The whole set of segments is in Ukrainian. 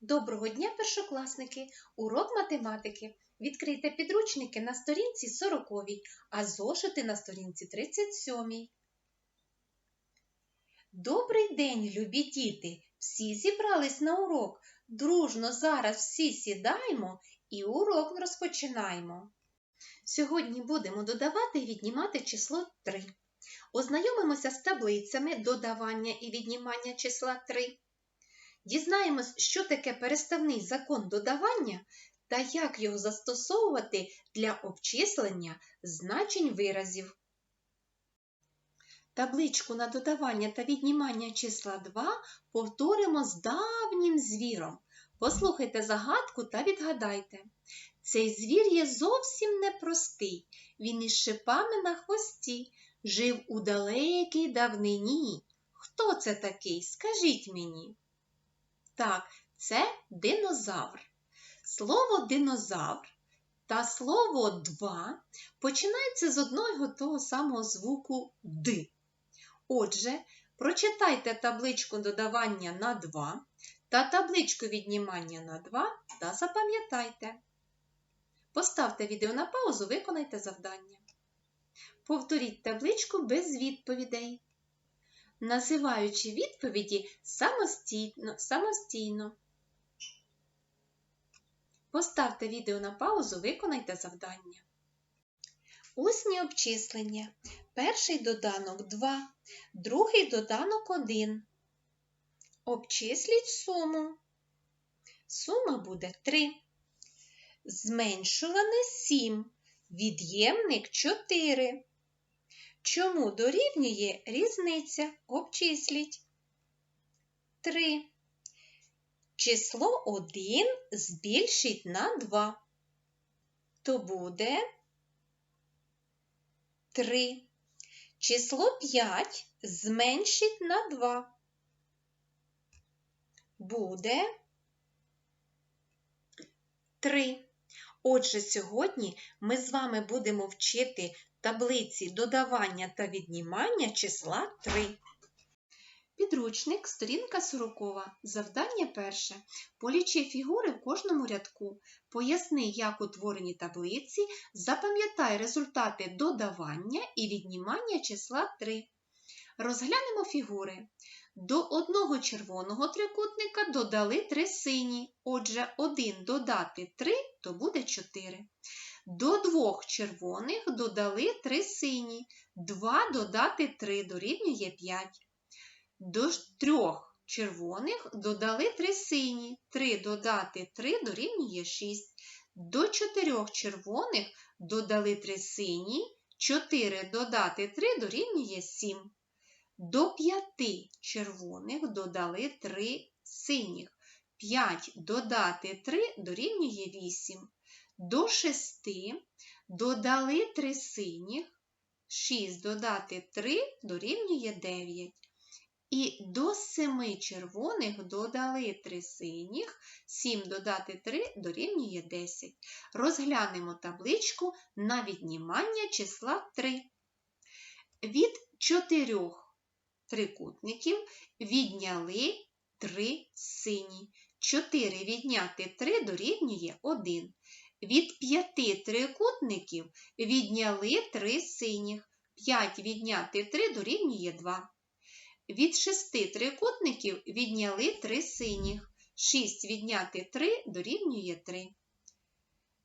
Доброго дня, першокласники! Урок математики. Відкрийте підручники на сторінці 40, а зошити на сторінці 37. Добрий день, любі діти! Всі зібрались на урок. Дружно зараз всі сідаємо і урок розпочинаємо. Сьогодні будемо додавати і віднімати число 3. Ознайомимося з таблицями додавання і віднімання числа 3. Дізнаємось, що таке переставний закон додавання та як його застосовувати для обчислення значень виразів. Табличку на додавання та віднімання числа 2 повторимо з давнім звіром. Послухайте загадку та відгадайте. Цей звір є зовсім непростий. Він із шипами на хвості, жив у далекій давнині. Хто це такий? Скажіть мені. Так, це динозавр. Слово динозавр та слово два починається з одного того самого звуку д. Отже, прочитайте табличку додавання на 2 та табличку віднімання на 2 та запам'ятайте. Поставте відео на паузу, виконайте завдання. Повторіть табличку без відповідей називаючи відповіді самостійно. самостійно. Поставте відео на паузу, виконайте завдання. Усні обчислення. Перший доданок 2, другий доданок 1. Обчисліть суму. Сума буде 3. Зменшуване 7. Від'ємник 4. Чому дорівнює різниця? Обчисліть. 3. Число 1 збільшить на 2. То буде 3. Число 5 зменшить на 2. Буде 3. Отже, сьогодні ми з вами будемо вчити таблиці додавання та віднімання числа 3. Підручник, сторінка 40. Завдання перше. Полічи фігури в кожному рядку. Поясни, як утворені таблиці, запам'ятай результати додавання і віднімання числа 3. Розглянемо фігури. До одного червоного трикутника додали 3 сині. Отже, 1 додати 3, то буде 4. До двох червоних додали 3 сині. 2 додати 3 дорівнює 5. До трьох червоних додали 3 сині. 3 додати 3 дорівнює 6. До чотирьох червоних додали 3 сині. 4 додати 3 дорівнює 7. До 5 червоних додали 3 синіх. 5 додати 3 дорівнює 8. До 6 додали 3 синіх, 6 додати 3 дорівнює 9. І до 7 червоних додали 3 синіх, 7 додати 3 дорівнює 10. Розглянемо табличку на віднімання числа 3. Від 4 трикутників відняли 3 сині. 4 відняти 3 дорівнює 1. Від 5 трикутників відняли 3 синіх. 5 відняти 3 дорівнює 2. Від 6 трикутників відняли 3 синіх. 6 відняти 3 дорівнює 3.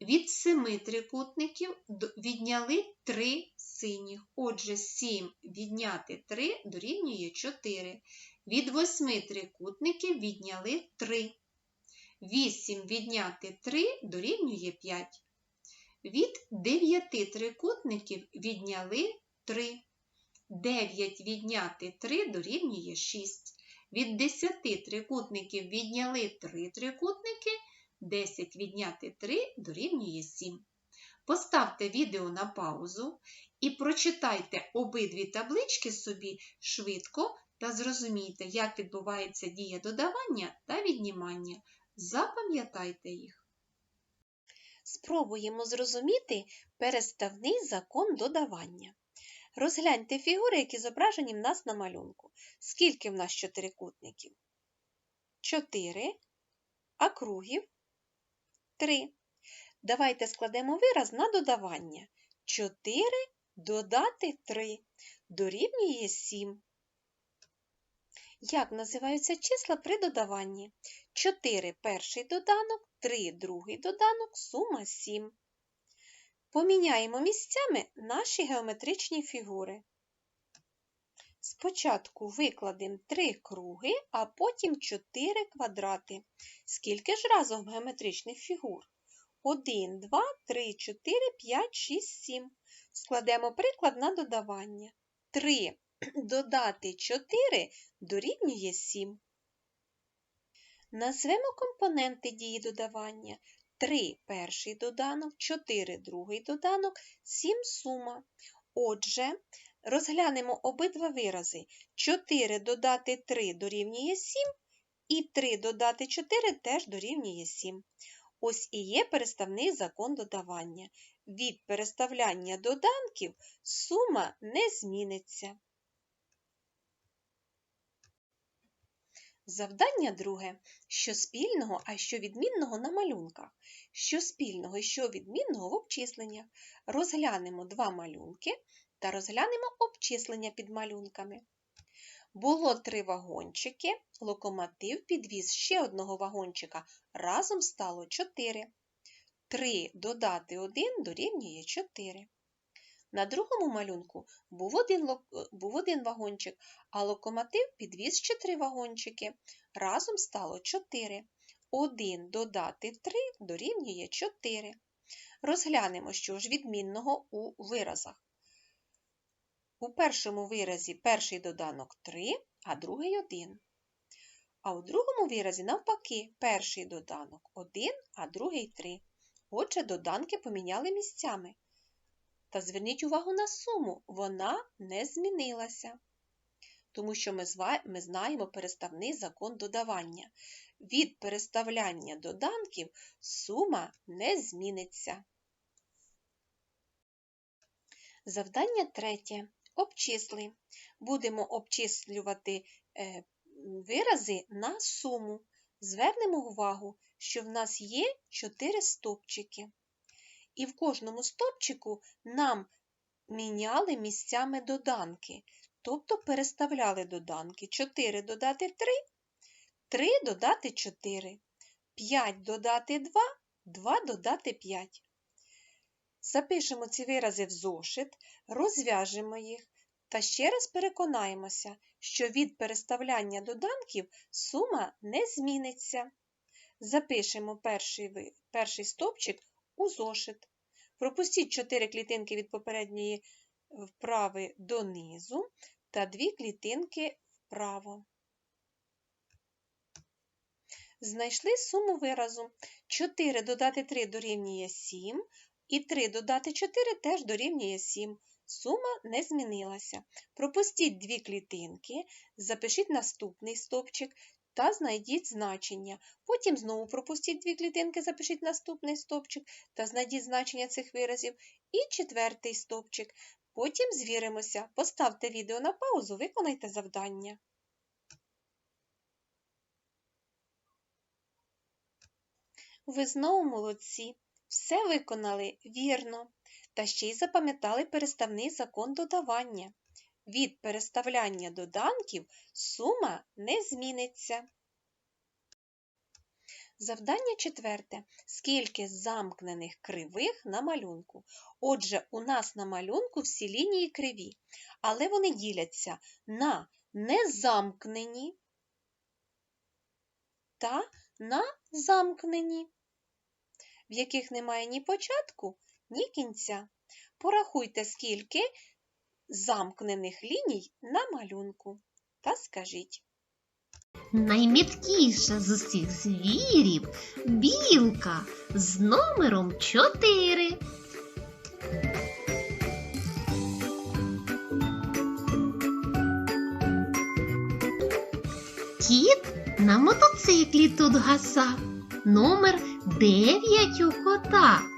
Від 7 трикутників відняли 3 синіх. Отже, 7 відняти 3 дорівнює 4. Від 8 трикутників відняли 3. 8 відняти 3 дорівнює 5. Від 9 трикутників відняли 3. 9 відняти 3 дорівнює 6. Від 10 трикутників відняли 3 трикутники. 10 відняти 3 дорівнює 7. Поставте відео на паузу і прочитайте обидві таблички собі швидко та зрозумійте, як відбувається дія додавання та віднімання. Запам'ятайте їх. Спробуємо зрозуміти переставний закон додавання. Розгляньте фігури, які зображені в нас на малюнку. Скільки в нас чотирикутників? 4. а кругів 3. Давайте складемо вираз на додавання. 4 додати 3 дорівнює 7. Як називаються числа при додаванні? 4 перший доданок, 3 другий доданок, сума 7. Поміняємо місцями наші геометричні фігури. Спочатку викладемо 3 круги, а потім 4 квадрати. Скільки ж разом геометричних фігур? 1, 2, 3, 4, 5, 6, 7. Складемо приклад на додавання. 3 додати 4 дорівнює 7. Назвемо компоненти дії додавання. 3 перший доданок, 4 другий доданок, 7 сума. Отже, розглянемо обидва вирази. 4 додати 3 дорівнює 7, і 3 додати 4 теж дорівнює 7. Ось і є переставний закон додавання. Від переставляння доданків сума не зміниться. Завдання друге. Що спільного, а що відмінного на малюнках. Що спільного і що відмінного в обчисленнях. Розглянемо два малюнки та розглянемо обчислення під малюнками. Було три вагончики, локомотив підвіз ще одного вагончика. Разом стало 4. 3 додати 1 дорівнює 4. На другому малюнку був один, був один вагончик, а локомотив підвіз ще три вагончики. Разом стало 4. 1 додати 3 дорівнює 4. Розглянемо, що ж відмінного у виразах. У першому виразі перший доданок 3, а другий 1. А у другому виразі, навпаки, перший доданок 1, а другий 3. Отже, доданки поміняли місцями. Та зверніть увагу на суму, вона не змінилася. Тому що ми, ми знаємо переставний закон додавання. Від переставляння доданків сума не зміниться. Завдання третє. Обчисли. Будемо обчислювати е, вирази на суму. Звернемо увагу, що в нас є 4 стопчики. І в кожному стопчику нам міняли місцями доданки, тобто переставляли доданки. 4 додати 3, 3 додати 4, 5 додати 2, 2 додати 5. Запишемо ці вирази в зошит, розв'яжемо їх та ще раз переконаємося, що від переставляння доданків сума не зміниться. Запишемо перший перший стовпчик у зошит. Пропустіть 4 клітинки від попередньої вправи донизу та 2 клітинки вправо. Знайшли суму виразу. 4 додати 3 дорівнює 7, і 3 додати 4 теж дорівнює 7. Сума не змінилася. Пропустіть дві клітинки, запишіть наступний стовпчик та знайдіть значення. Потім знову пропустіть дві клітинки, запишіть наступний стовпчик та знайдіть значення цих виразів. І четвертий стовпчик. Потім звіримося. Поставте відео на паузу, виконайте завдання. Ви знову молодці. Все виконали вірно, та ще й запам'ятали переставний закон додавання. Від переставляння доданків сума не зміниться. Завдання четверте. Скільки замкнених кривих на малюнку? Отже, у нас на малюнку всі лінії криві, але вони діляться на незамкнені та на замкнені в яких немає ні початку, ні кінця. Порахуйте, скільки замкнених ліній на малюнку. Та скажіть. Найміткіша з усіх звірів білка з номером 4. Кіт на мотоциклі тут гаса. Номер дев'ять у кота.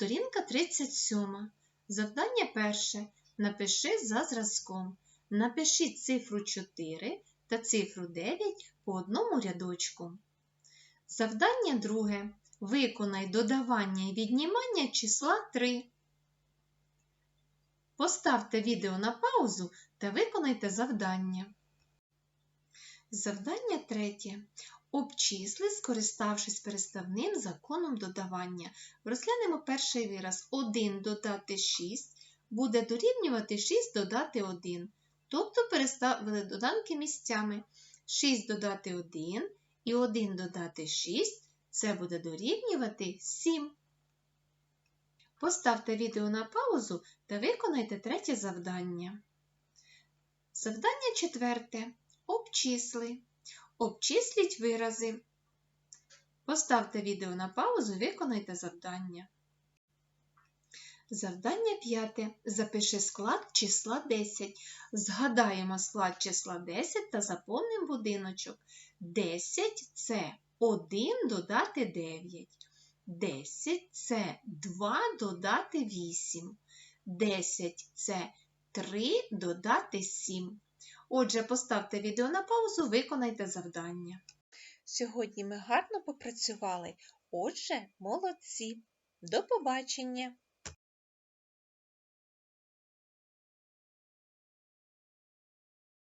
Сторінка 37. Завдання перше. Напиши за зразком. Напишіть цифру 4 та цифру 9 по одному рядочку. Завдання друге. Виконай додавання і віднімання числа 3. Поставте відео на паузу та виконайте завдання. Завдання третє. Обчисли, скориставшись переставним законом додавання. Розглянемо перший вираз. 1 додати 6 буде дорівнювати 6 додати 1. Тобто переставили доданки місцями. 6 додати 1 і 1 додати 6 це буде дорівнювати 7. Поставте відео на паузу та виконайте третє завдання. Завдання четверте. Обчисли. Обчисліть вирази. Поставте відео на паузу виконайте завдання. Завдання п'яте. Запиши склад числа 10. Згадаємо склад числа 10 та заповнимо будиночок. 10 це 1 додати 9. 10 це 2 додати 8. 10 це 3 додати 7. Отже, поставте відео на паузу, виконайте завдання. Сьогодні ми гарно попрацювали. Отже, молодці. До побачення!